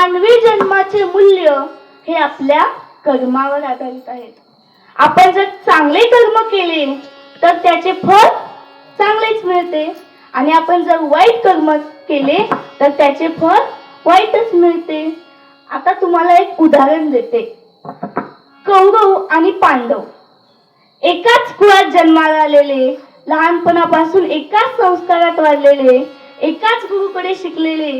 मानवी जन्माचे मूल्य हे आपल्या कर्मावर आधारित आहेत. आपण जर चांगले कर्म केले तर त्याचे फळ चांगलेच मिळते. आणि आपण जर वाईट कर्म केले तर त्याचे फळ वाईटच मिळते. आता तुम्हाला एक उदाहरण देते. कौरव आणि पांडव. एकाच कुळात जन्माला आलेले लहानपणापासून एकाच संस्कारात वाढलेले एकाच गुरुकडे शिकलेले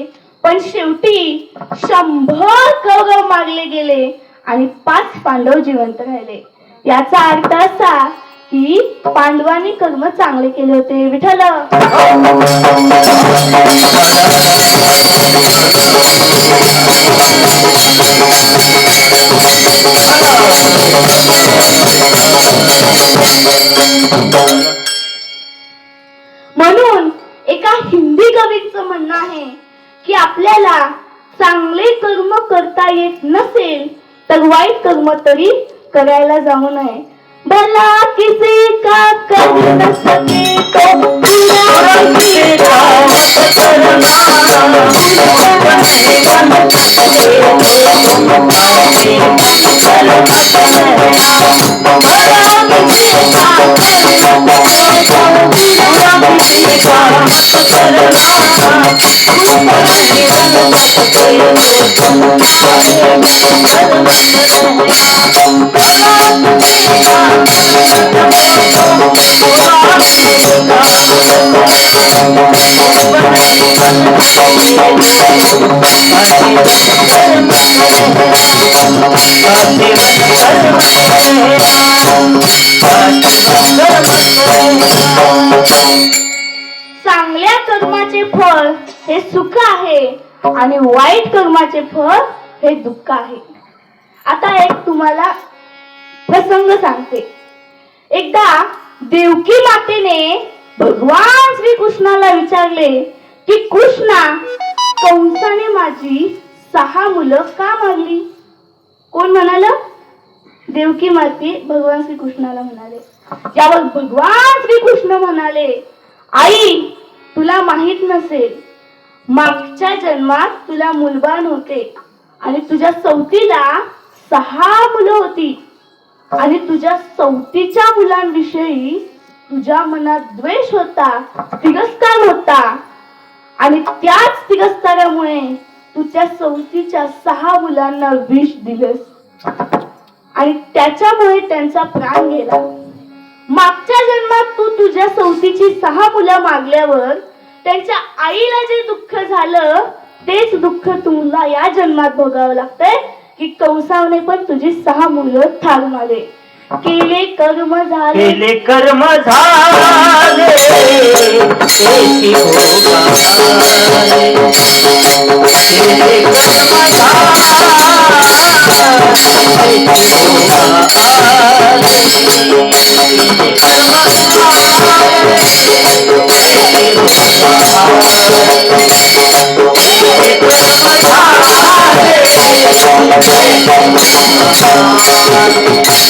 पण शेवटी शंभर कौरव मारले गेले आणि पाच पांडव जिवंत राहिले. याचा अर्थ असा की पांडवांनी कर्म चांगले केले होते विठल म्हणून एका हिंदी कवीचं म्हणणं आहे की आपल्याला चांगले कर्म करता येत नसेल तर वाईट कर्म तरी करायला जाऊ नये. भला किसी का कर न सके तो बुरा किसी का चांगल्या हे सुख आहे आणि वाईट कर्माचे फळ हे दुःख आहे. आता एक तुम्हाला प्रसंग सांगते. एकदा देवकी मातेने भगवान श्री कृष्णाला विचारले की कृष्णा कंसाने माझी सहा मुलं का मारली? कोण म्हणाल? देवकी माती भगवान श्री कृष्णाला म्हणाले. यावर भगवान श्री कृष्ण म्हणाले आई तुला माहीत नसेल मागच्या जन्मात तुला मुलबाण होते आणि तुझ्या सवतीला सहा मुलं होती. आणि तुझ्या सवतीच्या मुलांविषयी तुझ्या मनात द्वेष होता तिरस्कार होता. आणि त्याच तिरस्कारामुळे तू त्या सवतीच्या सहा मुलांना विष दिलंस. आणि त्याच्यामुळे त्यांचा प्राण गेला. मागच्या जन्मात तू तुझ्या सवतीची सहा मुलं मागल्यावर त्यांच्या आईला जे दुःख झालं तेच दुःख तुला या जन्मात भोगावं लागतंय. की कंसावने पण तुझी सहा मुलं ठार मारले. केले कर्म झाले केले कर्म झाले तेची भोगाले. केले कर्म झाले तेची भोगाले. केले कर्म झाले तेची भोगाले. केले कर्म झाले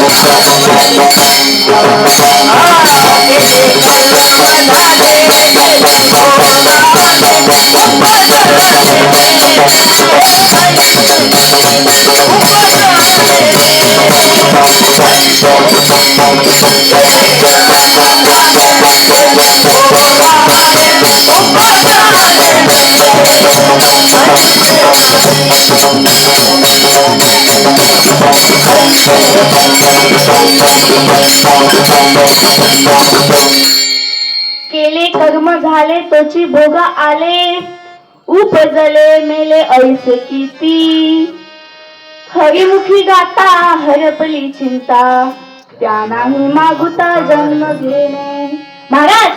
केले कर्म झाले तोची भोग आले. उपजले मेले ऐस किती हरिमुखी गाता हरपली चिंता. त्या नाही मागुता जन्म घेणे. महाराज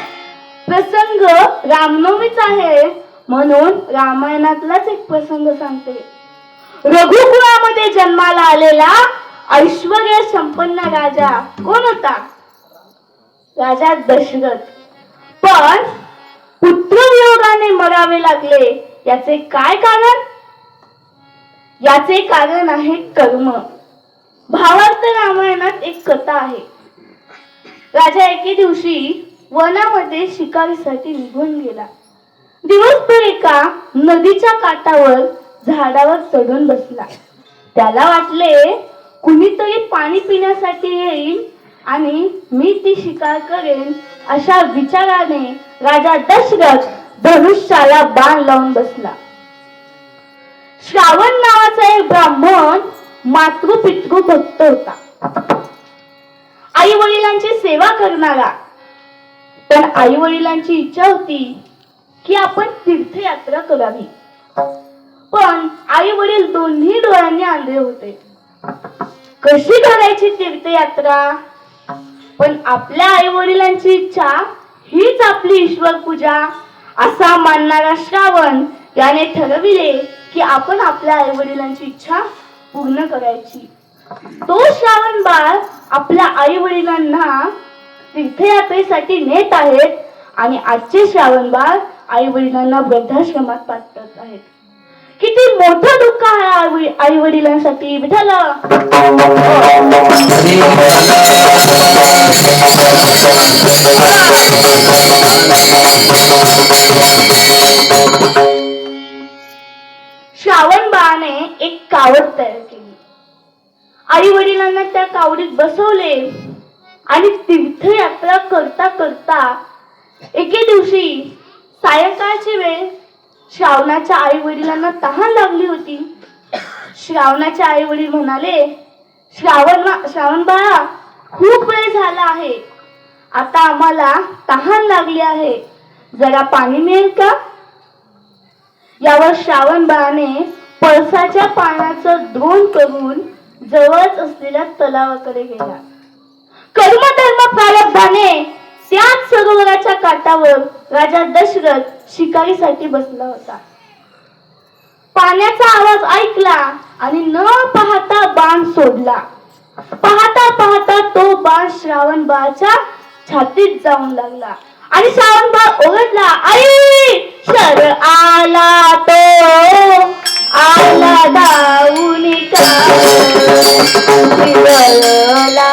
प्रसंग रामनवमीच आहे. म्हणून रामायणातलाच एक प्रसंग सांगते. रघुकुळामध्ये जन्माला आलेला ऐश्वर्य संपन्न राजा कोण होता? राजा दशरथ. पण पुत्रवियोगाने मरावे लागले याचे काय कारण? याचे कारण आहे कर्म. भावार्थ रामायणात एक कथा आहे. राजा एके दिवशी वनामध्ये शिकारीसाठी निघून गेला. दिवसभर एका नदीच्या काठावर झाडावर चढून बसला. त्याला वाटले कुणीतरी पाणी पिण्यासाठी येईल आणि मी ती शिकार करेन अशा विचाराने राजा दशरथ धनुष्याला बाण लावून बसला. श्रावण नावाचा एक ब्राह्मण मातृपितृ भक्त होता. आई वडिलांची सेवा करणारा. पण आई वडिलांची इच्छा होती की आपण तीर्थयात्रा करावी. पण आई वडील दोन्ही डोळ्यांनी आंधळे होते. कशी करायची तीर्थयात्रा? पण आपल्या आई वडिलांची इच्छा हीच आपली ईश्वर पूजा. असा मानणारा श्रावण याने ठरविले की आपण आपल्या आई वडिलांची इच्छा पूर्ण करायची. तो श्रावण बाळ आपल्या आई वडिलांना तीर्थयात्रेसाठी नेत आहेत आणि आजचे श्रावण बाळ आई वडिलांना वृद्धाश्रमात पाठवत आहेत. किती मोठं दुःख आहे आई वडिलांसाठी. विठाला श्रावण बाळाने एक कावड तयार केली. आई वडिलांना त्या कावडीत बसवले आणि तीर्थयात्रा करता करता एके दिवशी सायंकाळची वेळ श्रावणाच्या आई वडिलांना तहान लागली होती. श्रावणाचे आई वडील म्हणाले श्रावण श्रावण बाळा खूप वेळ झाला आहे. आता आम्हाला तहान लागली आहे. जरा पाणी मिळेल का? यावर श्रावण बाळाने पळसाच्या पाण्याचं द्रोण करून जवळच असलेल्या तलावाकडे गेला. कर्मधर्म प्रारब्धाने त्याच सरोवराच्या काठावर राजा दशरथ शिकारीसाठी बसला होता. पाण्याचा आवाज ऐकला आणि न पाहता बाण सोडला. पाहता पाहता तो बाण श्रावण बाळच्या छातीत जाऊन लागला. आणि श्रावण बाळ ओरडला आई शर आला तो आला धावून का विरळला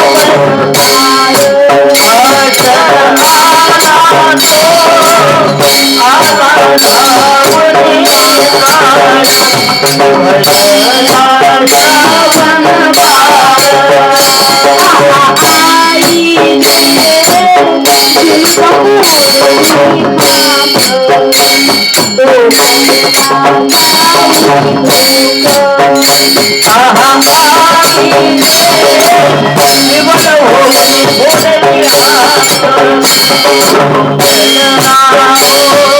बाळ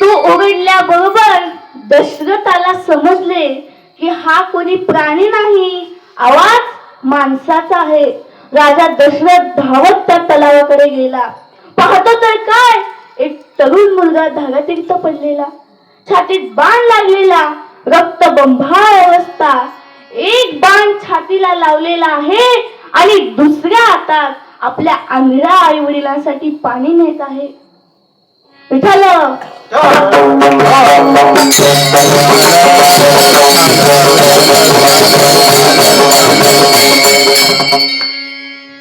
तो ओरडल्याबरोबर दशरथाला समजले की हा कोणी प्राणी नाही. आवाज माणसाचा आहे. राजा दशरथ धावत त्या तलावाकडे गेला. पाहतो तर काय? एक तरुण मुलगा धारातीर्थ पडलेला. छातीत बाण लागलेला. रक्तबंबाळ अवस्था. एक बाण छातीला लावलेला आहे आणि दुसऱ्या हातात आपल्या आंधळ्या आई वडिलांसाठी पाणी नेत आहे. विठ्ठल!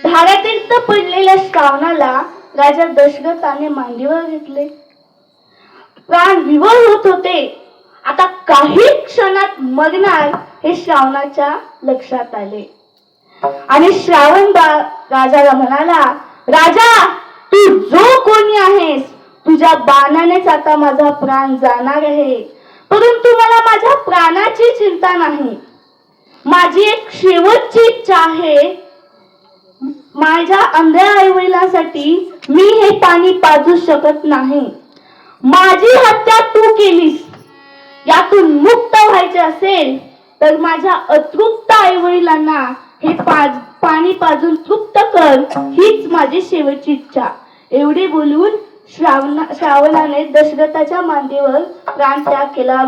धारातीर्थ पडलेल्या श्रावणाला राजा दशरथाने मांडीवर घेतले. प्राण विवळ होत होते. आता काही क्षणात मरणार हे श्रावणाच्या लक्षात आले. आणि श्रावण राजाला म्हणाला राजा तू जो कोणी आहेस तुझ्या बाणानेच आता माझा प्राण जाणार आहे. परंतु मला माझ्या प्राणाची चिंता नाही. माझी एक शेवटची इच्छा आहे. माझ्या अंधळ्या आईवडिलांसाठी मी हे पाणी पाजू शकत नाही. माझी हत्या तू केलीस. यातून मुक्त व्हायचे असेल तर माझ्या अतृप्त आई वडिलांना हे पाज पाणी पाजून तृप्त कर हीच माझी शेवटची इच्छा एवढे बोलून श्रावणा श्रावणाने दशरथाच्या मांडीवर प्राण त्याग केला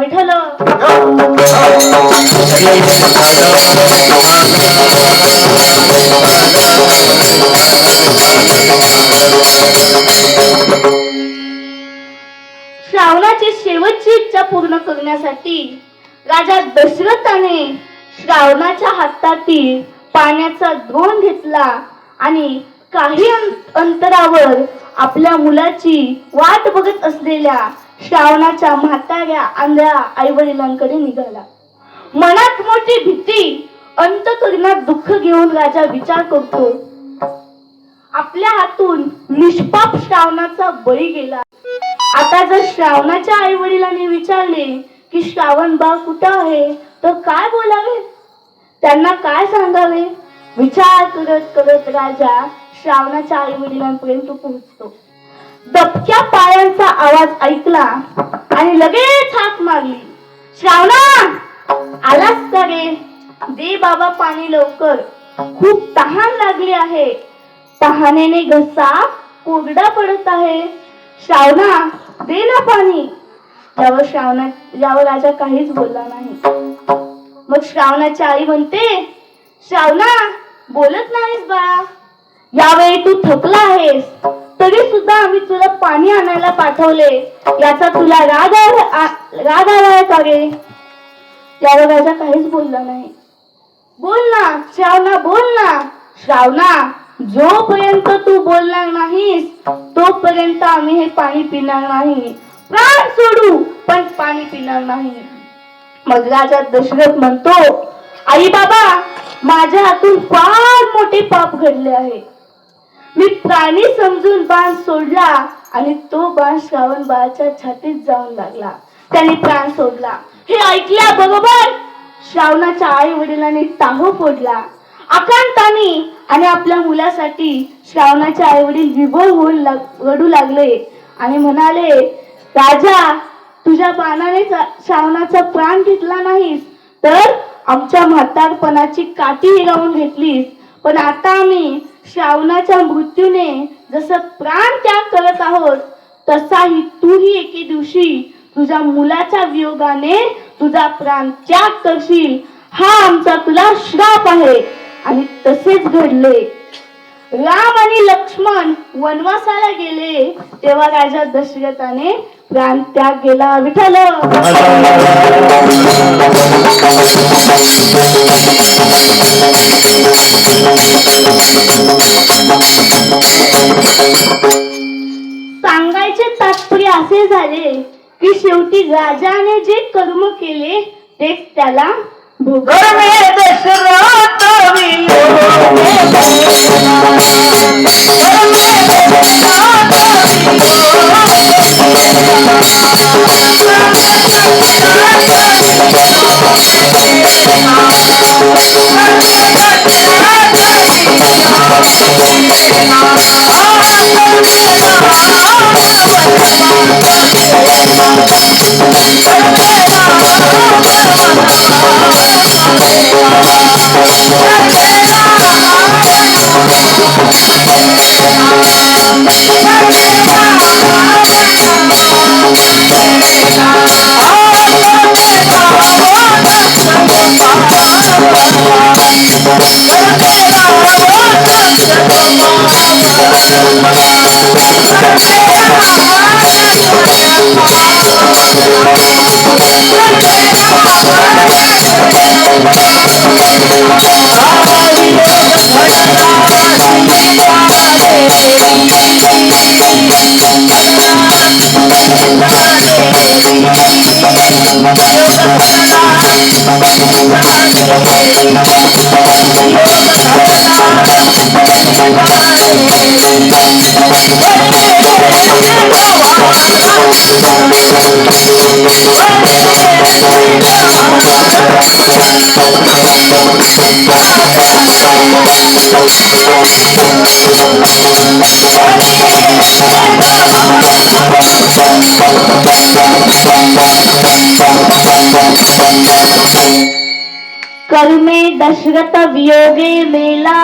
you. श्रावणाची शेवटची इच्छा पूर्ण करण्यासाठी राजा दशरथाने श्रावणाच्या हातातील पाण्याचा द्रोण घेतला आणि काही अंतरावर आपल्या मुलाची वाट बघत असलेल्या श्रावणाच्या म्हाताऱ्या आंधळ्या आई वडिलांकडे निघाला. मनात मोठी भीती अंतकरणात दुःख घेऊन राजा विचार करतो आपल्या हातून निष्पाप श्रावणाचा बळी गेला. आता जर श्रावणाच्या आई वडिलांनी विचारले की श्रावण बाळ कुठं आहे? तर काय बोलावे? त्यांना काय सांगावे? विचार करत करत राजा श्रावणाच्या आई वडिलांपर्यंत पोहोचतो. दबक्या पायांचा आवाज ऐकला आणि लगेच हाक मारली. श्रावणा आलास का रे? दे बाबा पाणी लवकर. खूप तहान लागली आहे. तहानेने घसा कोरडा पडत आहे. श्रावणा दे ना पाणी. यावर श्रावणा यावर राजा काहीच बोलला नाही. मग श्रावणाची आई म्हणते श्रावणा बोलत नाहीस बाळा यावेळी तू थकला आहेस. तरी सुद्धा आम्ही तुला पाणी आणायला पाठवले. याचा तुला राग आला- राग आलाय का रे? यावर राजा काहीच बोलला नाही. बोल ना श्रावणा बोल ना. श्रावणा जोपर्यंत तू बोलणार नाहीस तोपर्यंत आम्ही हे पाणी पिणार नाही. प्राण सोडू पण पाणी पिणार नाही. मग राजा दशरथ म्हणतो आई बाबा माझ्या हातून फार मोठे पाप घडले आहे. मी प्राणी समजून बाण सोडला आणि तो बाण श्रावण बाळाच्या छातीत जाऊन लागला. त्याने प्राण सोडला. हे ऐकल्या बरोबर श्रावणाच्या आई वडिलांनी टाहो फोडला. आकांतानी आणि आपल्या मुलासाठी श्रावणाचे आई वडील विभोर होऊन लाग- रडू लागले. आणि म्हणाले राजा तुझ्या बाणाने श्रावणाचा प्राण घेतला नाहीस तर आमच्या म्हातारपणाची काठी हिरावून घेतलीस. पण आता आम्ही श्रावणाच्या मृत्यूने जसं प्राण त्याग करत आहोत तसाही तूही एके दिवशी तुझ्या मुलाच्या वियोगाने तुझा प्राण त्याग करशील. हा आमचा तुला श्राप आहे. आणि तसेच घडले. राम आणि लक्ष्मण वनवासाला गेले. तेव्हा राजा दशरथाने प्राण त्याग केला. विठाल सांगायचे तात्पर्य असे झाले की शेवटी राजाने जे कर्म केले तेच त्याला भोग दशरथ! Oh, कर्मे दशरथ वियोगे मेला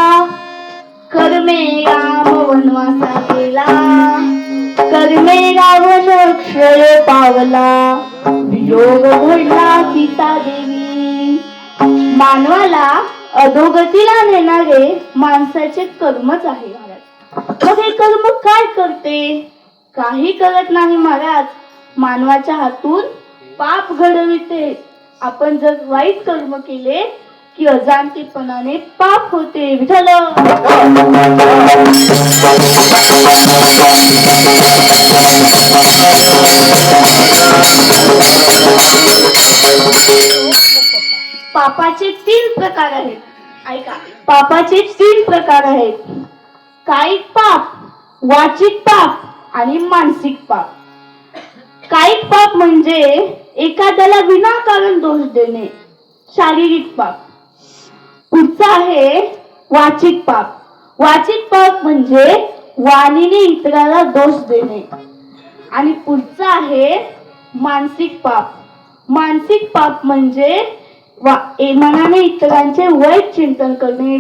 कर्मे राम वनवासा गेला कर्मे रावण क्षय पावला वियोग घडला सीता देवी मानवाला अधोगतीला नेणारे माणसाचे कर्मच आहे महाराज. मग हे कर्म काय करते? काही करत नाही महाराज. मानवाच्या हातून पाप घडविते. आपण जर वाईट कर्म केले की अजाणतेपणाने पाप होते. विठ्ठल! पापाचे तीन प्रकार आहेत. ऐका. पापाचे तीन प्रकार आहेत. कायिक पाप वाचिक पाप आणि मानसिक पाप. कायिक पाप म्हणजे एखाद्याला विनाकारण दोष देणे शारीरिक पाप. पुढचा आहे वाचिक पाप. वाचिक पाप म्हणजे वाणीने इतराला दोष देणे. आणि पुढचा आहे मानसिक पाप. मानसिक पाप म्हणजे वा मनाने इतरांचे वाईट चिंतन करणे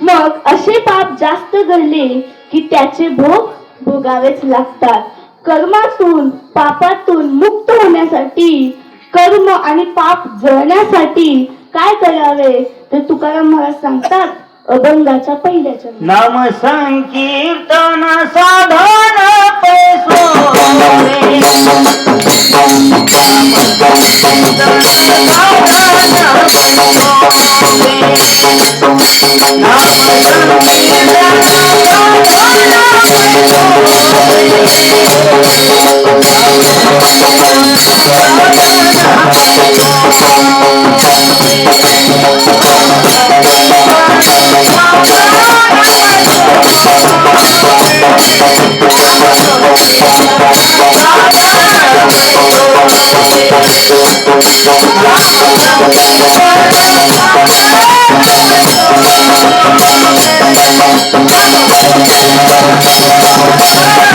मग असे पाप जास्त घडले की त्याचे भोग भोगावेच लागतात. कर्मातून पापातून मुक्त होण्यासाठी कर्म आणि पाप जळण्यासाठी काय करावे? ते तुकाराम महाराज सांगतात अभंगाच्या पहिल्याच्या नाम संकीर्तन साधन Thank you. Thank you.